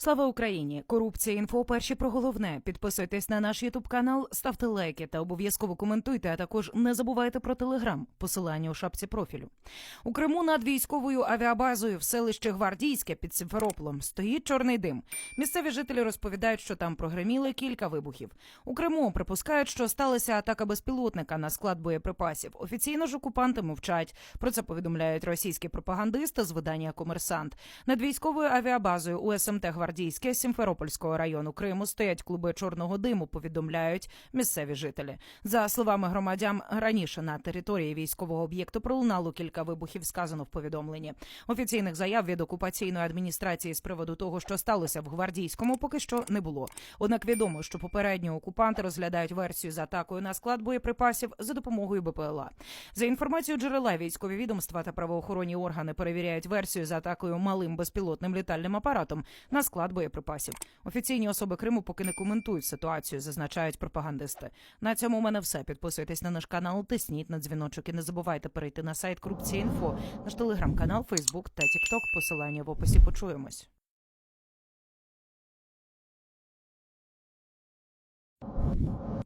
Слава Україні! Корупція інфо. Перші про головне. Підписуйтесь на наш Ютуб канал, ставте лайки та обов'язково коментуйте. А також не забувайте про телеграм. Посилання у шапці профілю. У Криму над військовою авіабазою в селищі Гвардійське під Сімферополем стоїть чорний дим. Місцеві жителі розповідають, що там прогреміли кілька вибухів. У Криму припускають, що сталася атака безпілотника на склад боєприпасів. Офіційно ж окупанти мовчать. Про це повідомляють російські пропагандисти з видання Комерсант. Над військовою авіабазою у СМТ Гвардійське Сімферопольського району Криму стоять клуби чорного диму. Повідомляють місцеві жителі. За словами громадян, раніше на території військового об'єкту пролунало кілька вибухів. Сказано в повідомленні. Офіційних заяв від окупаційної адміністрації з приводу того, що сталося в гвардійському, поки що не було. Однак відомо, що попередньо окупанти розглядають версію з атакою на склад боєприпасів за допомогою БПЛА. За інформацією джерела, військові відомства та правоохоронні органи перевіряють версію з атакою малим безпілотним літальним апаратом на склад боєприпасів. Офіційні особи Криму поки не коментують ситуацію, зазначають пропагандисти. На цьому у мене все. Підписуйтесь на наш канал, тисніть на дзвіночок і не забувайте перейти на сайт Корупція.Інфо, наш телеграм-канал, Фейсбук та Тікток. Посилання в описі. Почуємось.